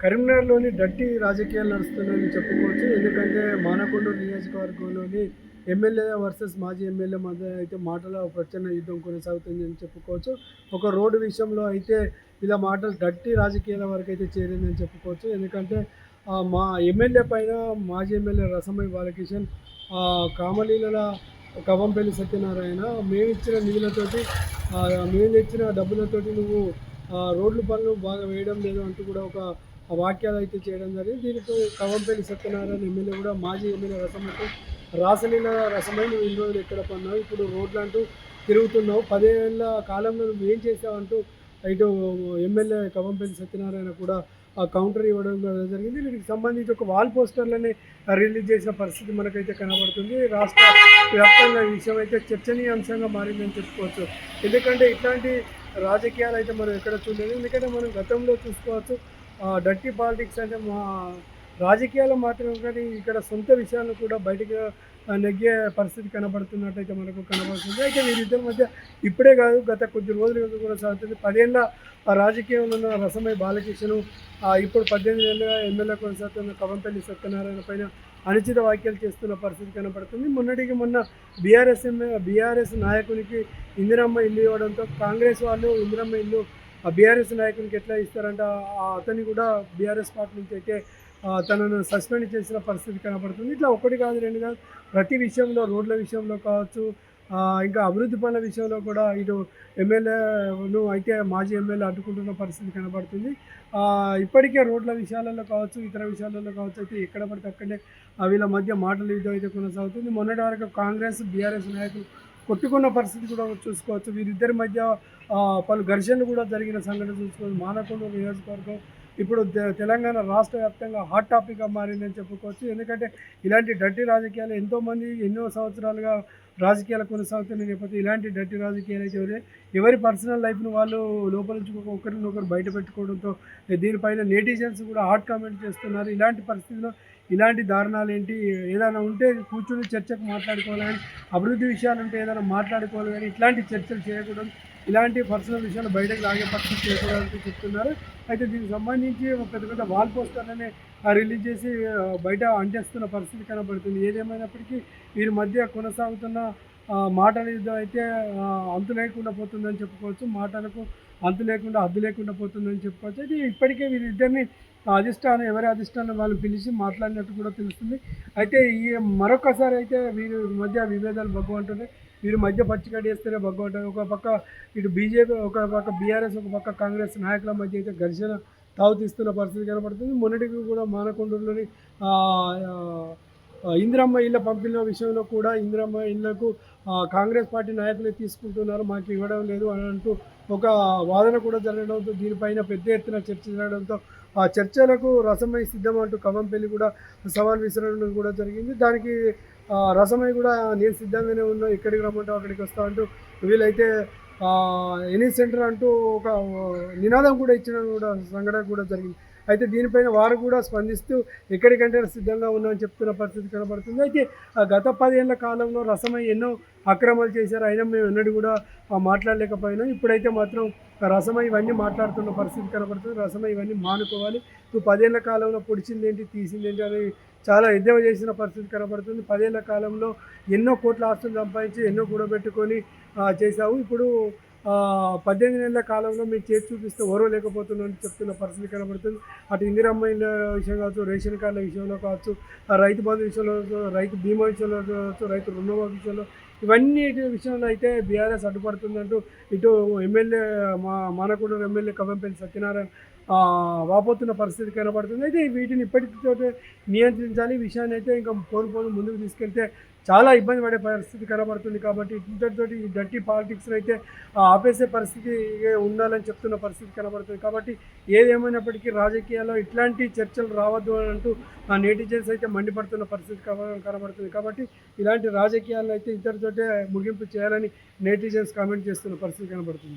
కరీంనగర్లోని డట్టి రాజకీయాలు నడుస్తున్నాయని చెప్పుకోవచ్చు. ఎందుకంటే మానకొండ నియోజకవర్గంలోని ఎమ్మెల్యే వర్సెస్ మాజీ ఎమ్మెల్యే మధ్య అయితే మాటల ప్రచన్న యుద్ధం కొనసాగుతుంది అని చెప్పుకోవచ్చు. ఒక రోడ్డు విషయంలో అయితే ఇలా మాటలు గట్టి రాజకీయాల వరకు అయితే చేరిందని చెప్పుకోవచ్చు. ఎందుకంటే మా ఎమ్మెల్యే పైన మాజీ ఎమ్మెల్యే రసమై బాలకిషన్ ఆ, కామలీల కవంపల్లి సత్యనారాయణ మేము ఇచ్చిన నిధులతోటి మేము ఇచ్చిన డబ్బులతోటి నువ్వు రోడ్లు పనులు బాగా వేయడం లేదు అంటూ కూడా ఒక వాక్యాలు అయితే చేయడం జరిగింది. దీనితో కవంపల్లి సత్యనారాయణ ఎమ్మెల్యే కూడా మాజీ ఎమ్మెల్యే రసమతో రాసలీల రసమై నువ్వు ఇన్ని రోజులు ఎక్కడ పన్నావు ఇప్పుడు రోడ్లు అంటూ తిరుగుతున్నావు. పదేళ్ళ కాలంలో నువ్వు ఏం చేసావంటూ ఇటు ఎమ్మెల్యే కవంపల్లి సత్యనారాయణ కూడా ఆ కౌంటర్ ఇవ్వడం జరిగింది. దీనికి సంబంధించి ఒక వాల్ పోస్టర్లని రిలీజ్ చేసిన పరిస్థితి మనకైతే కనబడుతుంది. రాష్ట్ర వ్యాప్తంగా ఈ విషయం అయితే చర్చనీయాంశంగా మారిందని చెప్పుకోవచ్చు. ఎందుకంటే ఇట్లాంటి రాజకీయాలు అయితే మనం ఎక్కడ చూడలేదు. ఎందుకంటే మనం గతంలో చూసుకోవచ్చు. డర్టీ పాలిటిక్స్ అంటే మా రాజకీయాలు మాత్రమే కానీ ఇక్కడ సొంత విషయాలను కూడా బయటకు నెగ్గే పరిస్థితి కనబడుతున్నట్టయితే మనకు కనబడుతుంది. అయితే వీరిద్దరి మధ్య ఇప్పుడే కాదు గత కొద్ది రోజులుగా కూడా సాగుతుంది. పదేళ్ళ రాజకీయంలో ఉన్న రసమయ్య బాలకృష్ణను ఇప్పుడు పద్దెనిమిది ఏళ్ళుగా ఎమ్మెల్యే కొనసాగుతున్న కవంపల్లి సత్యనారాయణ పైన అనుచిత వ్యాఖ్యలు చేస్తున్న పరిస్థితి కనబడుతుంది. మొన్నటికి మొన్న బీఆర్ఎస్ బీఆర్ఎస్ నాయకునికి ఇందిరమ్మ ఇల్లు ఇవ్వడంతో కాంగ్రెస్ వాళ్ళు ఇందిరమ్మ ఇల్లు ఆ బీఆర్ఎస్ నాయకునికి ఎట్లా ఇస్తారంటే ఆ అతన్ని కూడా బీఆర్ఎస్ పార్టీ నుంచి అయితే తనను సస్పెండ్ చేసిన పరిస్థితి కనబడుతుంది. ఇట్లా ఒకటి కాదు రెండు కాదు ప్రతి విషయంలో రోడ్ల విషయంలో కావచ్చు ఇంకా అభివృద్ధి పనుల విషయంలో కూడా ఇటు ఎమ్మెల్యేను అయితే మాజీ ఎమ్మెల్యే అడ్డుకుంటున్న పరిస్థితి కనబడుతుంది. ఇప్పటికే రోడ్ల విషయాలలో కావచ్చు ఇతర విషయాలలో కావచ్చు అయితే ఎక్కడ పడితే అక్కడే వీళ్ళ మధ్య మాటల యుద్ధం అయితే కొనసాగుతుంది. మొన్నటి వరకు కాంగ్రెస్ బీఆర్ఎస్ నాయకులు కొట్టుకున్న పరిస్థితి కూడా చూసుకోవచ్చు. వీరిద్దరి మధ్య పలు ఘర్షణలు కూడా జరిగిన సంఘటన చూసుకోవచ్చు. మానకొండ నియోజకవర్గం ఇప్పుడు తె- తెలంగాణ రాష్ట్ర వ్యాప్తంగా హాట్ టాపిక్గా మారిందని చెప్పుకోవచ్చు. ఎందుకంటే ఇలాంటి డర్టీ రాజకీయాలు ఎంతోమంది ఎన్నో సంవత్సరాలుగా రాజకీయాలు కొనసాగుతున్న నేపథ్యం ఇలాంటి డర్టీ రాజకీయాలు అయితే ఎవరి పర్సనల్ లైఫ్ను వాళ్ళు లోపల నుంచి ఒకరినొకరు బయట పెట్టుకోవడంతో దీనిపైన నేటిజన్స్ కూడా హాట్ కామెంట్ చేస్తున్నారు. ఇలాంటి పరిస్థితిలో ఇలాంటి దారుణాలు ఏంటి? ఏదైనా ఉంటే కూర్చుని చర్చకు మాట్లాడుకోవాలి కానీ అభివృద్ధి విషయాలు ఉంటే ఏదైనా మాట్లాడుకోవాలి కానీ ఇట్లాంటి చర్చలు చేయకూడదు. ఇలాంటి పర్సనల్ విషయాలు బయటకు లాగే పరిస్థితి చేయకూడదని చెప్తున్నారు. అయితే దీనికి సంబంధించి ఒక పెద్ద పెద్ద వాల్ పోస్టర్లనే రిలీజ్ చేసి బయట అంటేస్తున్న పరిస్థితి కనబడుతుంది. ఏదేమైనప్పటికీ వీరి మధ్య కొనసాగుతున్న మాటల యుద్ధం అయితే అంతు లేకుండా పోతుందని చెప్పుకోవచ్చు. మాటలకు అంతు లేకుండా హద్దు లేకుండా పోతుందని చెప్పుకోవచ్చు. అయితే ఇప్పటికే వీరిద్దరిని అధిష్టానం ఎవరి అధిష్టానం వాళ్ళు పిలిచి మాట్లాడినట్టు కూడా తెలుస్తుంది. అయితే ఈ మరొకసారి అయితే వీరి మధ్య విభేదాలు భగవంతున్నాయి వీరి మధ్య పచ్చికడి వేస్తేనే భగవంతుడు ఒక పక్క ఇటు బీజేపీ ఒక పక్క బీఆర్ఎస్ ఒక పక్క కాంగ్రెస్ నాయకుల మధ్య అయితే ఘర్షణ తావుతీస్తున్న పరిస్థితి కనబడుతుంది. మొన్నటికి కూడా మానకొండలోని ఇందిరమ్మ ఇళ్ళ పంపిణీ విషయంలో కూడా ఇందిరమ్మ ఇళ్ళకు కాంగ్రెస్ పార్టీ నాయకులే తీసుకుంటున్నారు మాకు ఇవ్వడం లేదు అని అంటూ ఒక వాదన కూడా జరగడంతో దీనిపైన పెద్ద ఎత్తున చర్చ జరగడంతో ఆ చర్చలకు రసమై సిద్ధం అంటూ కవంపల్లి కూడా సవాల్ విసరడం కూడా జరిగింది. దానికి రసమై కూడా నేను సిద్ధంగానే ఉన్నా ఎక్కడికి రమ్మంటావు అక్కడికి వస్తా అంటూ వీళ్ళైతే ఎనీ సెంటర్ అంటూ ఒక నినాదం కూడా ఇచ్చిన కూడా సంఘటన కూడా జరిగింది. అయితే దీనిపైన వారు కూడా స్పందిస్తూ ఎక్కడికంటే సిద్ధంగా ఉన్నామని చెప్తున్న పరిస్థితి కనబడుతుంది. అయితే గత పదేళ్ళ కాలంలో రసమై ఎన్నో అక్రమాలు చేశారు. అయినా మేము ఎన్నడూ కూడా మాట్లాడలేకపోయినాం. ఇప్పుడైతే మాత్రం రసమై ఇవన్నీ మాట్లాడుతున్న పరిస్థితి కనబడుతుంది. రసమై ఇవన్నీ మానుకోవాలి. నువ్వు పదేళ్ళ కాలంలో పొడిచింది ఏంటి తీసింది ఏంటి అని చాలా ఎద్దేవా చేసిన పరిస్థితి కనబడుతుంది. పదేళ్ళ కాలంలో ఎన్నో కోట్ల ఆస్తులు సంపాదించి ఎన్నో కూడబెట్టుకొని చేశావు. ఇప్పుడు పద్దెనిమిది నెలల కాలంలో మీకు చేతి చూపిస్తే ఓరో లేకపోతుందని చెప్తున్న పరిస్థితి కనబడుతుంది. అటు ఇందిరమ్మ ఇళ్ళ విషయం కావచ్చు రేషన్ కార్డుల విషయంలో కావచ్చు రైతు బంధు విషయంలో రైతు బీమా విషయంలో కావచ్చు రైతు రుణమాఫీ విషయంలో ఇవన్నీ విషయంలో అయితే బీఆర్ఎస్ అడ్డుపడుతుందంటూ ఇటు ఎమ్మెల్యే మా మానకొండ ఎమ్మెల్యే కవంపల్లి సత్యనారాయణ వాపోతున్న పరిస్థితి కనబడుతుంది. అయితే వీటిని ఇప్పటితో నియంత్రించాలి. విషయాన్ని అయితే ఇంకా పోను పోను ముందుకు తీసుకెళ్తే చాలా ఇబ్బంది పడే పరిస్థితి కనబడుతుంది కాబట్టి ఇంతటితోటి ఈ డర్టీ పాలిటిక్స్ అయితే ఆపేసే పరిస్థితి ఉండాలని చెప్తున్న పరిస్థితి కనబడుతుంది. కాబట్టి ఏదేమైనప్పటికీ రాజకీయాల్లో ఇట్లాంటి చర్చలు రావద్దు అని అంటూ ఆ నేటిజన్స్ అయితే మండిపడుతున్న పరిస్థితి కనబడుతుంది. కాబట్టి ఇలాంటి రాజకీయాలను అయితే ఇద్దరితోటే ముగింపు చేయాలని నేటిజన్స్ కామెంట్ చేస్తున్న పరిస్థితి కనబడుతుంది.